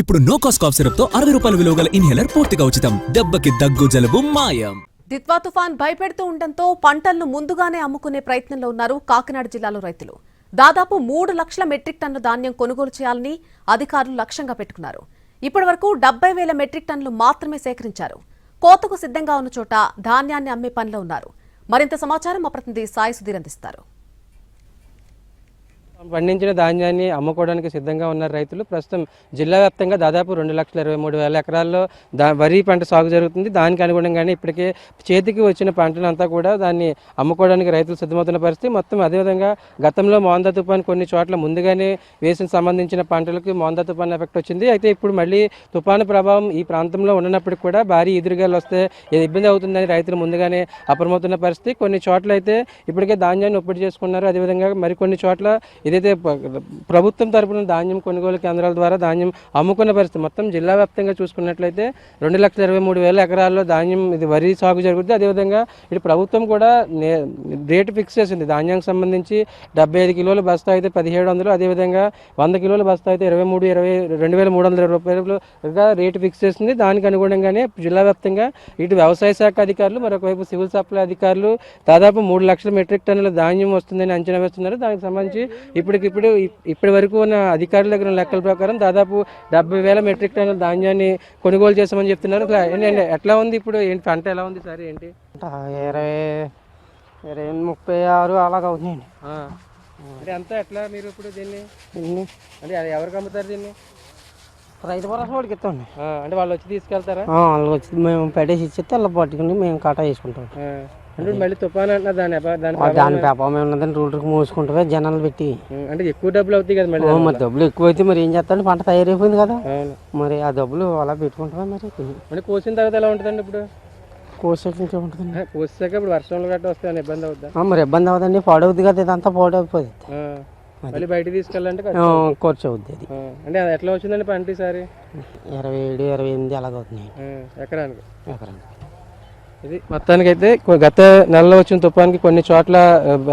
ఇప్పుడు no cost cough సిరప్తో అరవై రూపాయల విలువ గల ఇన్హేలర్ పూర్తిగా ఉచితం. దెబ్బకి దగ్గు జలుబు మాయం. దిత్వా తుఫాన్ భయపెడుతూ ఉండటంతో పంటలను ముందుగానే అమ్ముకునే ప్రయత్నంలో ఉన్నారు కాకినాడ జిల్లాలో రైతులు. దాదాపు మూడు లక్షల మెట్రిక్ టన్ను ధాన్యం కొనుగోలు చేయాలని అధికారులు లక్ష్యంగా పెట్టుకున్నారు. ఇప్పటి వరకు డెబ్బై వేల మెట్రిక్ టన్నులు మాత్రమే సేకరించారు. కోతకు సిద్ధంగా ఉన్న చోట ధాన్యాన్ని అమ్మే పనిలో ఉన్నారు. మరింత సమాచారం మా ప్రతినిధి సాయి సుధీర్ అందిస్తారు. పండించిన ధాన్యాన్ని అమ్ముకోవడానికి సిద్ధంగా ఉన్నారు రైతులు ప్రస్తుతం జిల్లా వ్యాప్తంగా దాదాపు రెండు లక్షల ఇరవై మూడు వేల ఎకరాల్లో దా వరి పంట సాగు జరుగుతుంది. దానికి అనుగుణంగానే ఇప్పటికే చేతికి వచ్చిన పంటలంతా కూడా దాన్ని అమ్ముకోవడానికి రైతులు సిద్ధమవుతున్న పరిస్థితి. మొత్తం అదేవిధంగా గతంలో మోందా తుఫాన్ కొన్ని చోట్ల ముందుగానే వేసిన సంబంధించిన పంటలకు మోందా తుఫాన్ ఎఫెక్ట్ వచ్చింది. అయితే ఇప్పుడు మళ్ళీ తుఫాను ప్రభావం ఈ ప్రాంతంలో ఉన్నప్పటికీ కూడా భారీ ఎదురుగాలు వస్తే ఇది ఇబ్బంది అవుతుందని రైతులు ముందుగానే అప్రమవుతున్న పరిస్థితి. కొన్ని చోట్ల అయితే ఇప్పటికే ధాన్యాన్ని ఒప్పిడి చేసుకున్నారు. అదేవిధంగా మరికొన్ని చోట్ల ఏదైతే ప్రభుత్వం తరపున ధాన్యం కొనుగోలు కేంద్రాల ద్వారా ధాన్యం అమ్ముకున్న పరిస్థితి మొత్తం జిల్లా వ్యాప్తంగా చూసుకున్నట్లయితే రెండు లక్షల ఇరవై మూడు వేల ఎకరాల్లో ధాన్యం ఇది వరి సాగు జరుగుతుంది అదేవిధంగా ఇటు ప్రభుత్వం కూడా నే- రేటు ఫిక్స్ చేసింది. ధాన్యానికి సంబంధించి డెబ్బై ఐదు కిలోల బస్తా అయితే పదిహేడు వందలు అదేవిధంగా వంద కిలోల బస్తా అయితే ఇరవై మూడు ఇరవై రెండు వేల మూడు వందల రూపాయలుగా రేటు ఫిక్స్ చేసింది. దానికి అనుగుణంగానే జిల్లా వ్యాప్తంగా ఇటు వ్యవసాయ శాఖ అధికారులు మరొకవైపు సివిల్ సప్లై అధికారులు దాదాపు మూడు లక్షల మెట్రిక్ టన్నుల ధాన్యం వస్తుందని అంచనా వేస్తున్నారు. దానికి సంబంధించి ఇప్పటికిప్పుడు ఇప్- ఇప్పటి వరకు ఉన్న అధికారుల దగ్గర లెక్కల ప్రకారం దాదాపు డెబ్బై వేల మెట్రిక్ టన్నుల ధాన్యాన్ని కొనుగోలు చేస్తామని చెప్తున్నారు. ఎట్లా ఉంది ఇప్పుడు? ఏంటి పంట ఎలా ఉంది సార్? ఏంటి? అంట ఇరవై ఇరవై ముప్పై ఆరు అలాగ అవుతున్నాయండి ఆ. అంటే అంతా ఎట్లా మీరు ఇప్పుడు దీన్ని? అంటే అది ఎవరికి అమ్ముతారు దీన్ని? రైతు భరోసా వాడికి ఇస్తామండి. అంటే వాళ్ళు వచ్చి తీసుకెళ్తారా? వాళ్ళు వచ్చి మేము పెట్టేసి ఇచ్చేస్తే అలా పట్టుకుని మేము కాటా వేసుకుంటాం ఆ. అంటే మళ్ళీ తుఫాన్ అంటున్నా దాని దాని పేపర్ ఉన్నదని రూట్కి మోసుకుంటామే జనాలు పెట్టి. అంటే ఎక్కువ డబ్బులు అవుతాయి కదా మళ్ళీ మరి డబ్బులు ఎక్కువ అయితే మరి ఏం చేస్తాడు? పంట తయారైపోయింది కదా. మరి ఆ డబ్బులు అలా పెట్టుకుంటామే మరి? అంటే కోసిన తర్వాత ఎలా ఉంటుందండి ఇప్పుడు? కోసేసి ఇంకే ఉంటుందండి. ఆ, కోసాక ఇప్పుడు వర్షంలో గట్ట వస్తే ఏమైనా ఇబ్బంది అవుద్దా? ఆ, మరి ఇబ్బంది అవుతుంది పాడవుద్ది కదా ఇదంతా పాడైపోతుంది. మళ్ళీ బయటికి తీసుకెళ్ళాలంటే. ఖర్చు అవుద్ది. అది. అంటే అది ఎట్లా వచ్చిందండి పంట ఈసారి? ఇరవై ఏడు ఇరవై ఎనిమిది అలాగ అవుతున్నాయి ఎకరానికి. ఎకరానికి. ఇది. మొత్తానికైతే గత నెలలో వచ్చిన తుఫాన్కి కొన్ని చోట్ల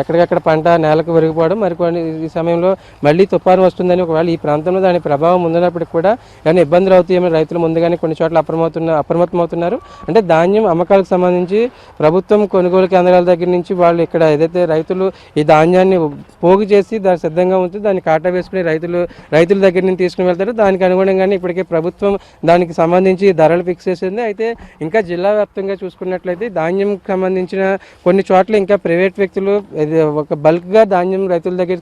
ఎక్కడికక్కడ పంట నేలకు విరిగిపోవడం మరి కొన్ని ఈ సమయంలో మళ్ళీ తుఫాను వస్తుందని ఒకవేళ ఈ ప్రాంతంలో దాని ప్రభావం ఉందినప్పటికీ కూడా ఏమైనా ఇబ్బందులు అవుతాయేమో రైతులు ముందుగానే కొన్ని చోట్ల అప్రమవుతున్న అప్రమత్తమవుతున్నారు. అంటే ధాన్యం అమ్మకాలకు సంబంధించి ప్రభుత్వం కొనుగోలు కేంద్రాల దగ్గర నుంచి వాళ్ళు ఇక్కడ ఏదైతే రైతులు ఈ ధాన్యాన్ని పోగు చేసి దాన్ని సిద్ధంగా ఉంచి దాన్ని కాటా వేసుకుని రైతులు రైతుల దగ్గర నుంచి తీసుకుని వెళ్తారు. దానికి అనుగుణంగానే ఇప్పటికే ప్రభుత్వం దానికి సంబంధించి ధరలు ఫిక్స్ చేసింది. అయితే ఇంకా జిల్లా వ్యాప్తంగా చూసుకున్నట్టు చూసుకున్నట్లయితే ధాన్యం సంబంధించిన కొన్ని చోట్ల ఇంకా ప్రైవేట్ వ్యక్తులు ఒక బల్క్గా ధాన్యం రైతుల దగ్గర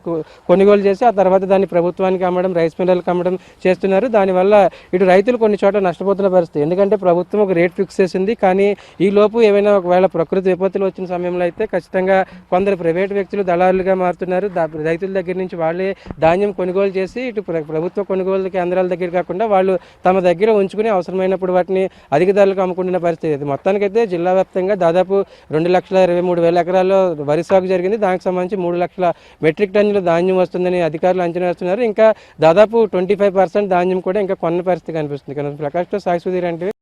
కొనుగోలు చేసి ఆ తర్వాత దాన్ని ప్రభుత్వానికి అమ్మడం రైస్ మిల్లర్లకు అమ్మడం చేస్తున్నారు. దానివల్ల ఇటు రైతులు కొన్ని చోట్ల నష్టపోతున్న పరిస్థితి. ఎందుకంటే ప్రభుత్వం ఒక రేట్ ఫిక్స్ చేసింది. కానీ ఈ లోపు ఏమైనా ఒకవేళ ప్రకృతి విపత్తులు వచ్చిన సమయంలో అయితే ఖచ్చితంగా కొందరు ప్రైవేట్ వ్యక్తులు దళారులుగా మారుతున్నారు. రైతుల దగ్గర నుంచి వాళ్ళే ధాన్యం కొనుగోలు చేసి ఇటు ప్రభుత్వ కొనుగోలు కేంద్రాల దగ్గర కాకుండా వాళ్ళు తమ దగ్గర ఉంచుకుని అవసరమైనప్పుడు వాటిని అధిక ధరలకు అమ్ముకుంటున్న పరిస్థితి. మొత్తానికైతే జిల్లా వ్యాప్తంగా దాదాపు రెండు లక్షల ఇరవై మూడు వేల ఎకరాల్లో వరి సాగు జరిగింది. దానికి సంబంధించి మూడు లక్షల మెట్రిక్ టన్నుల ధాన్యం వస్తుందని అధికారులు అంచనా వేస్తున్నారు. ఇంకా దాదాపు ట్వంటీ ఫైవ్ పర్సెంట్ ధాన్యం కూడా ఇంకా కొన్న పరిస్థితి కనిపిస్తుంది. కనుక ప్రకాష్తో సాక్షి సుధీర్ అంటే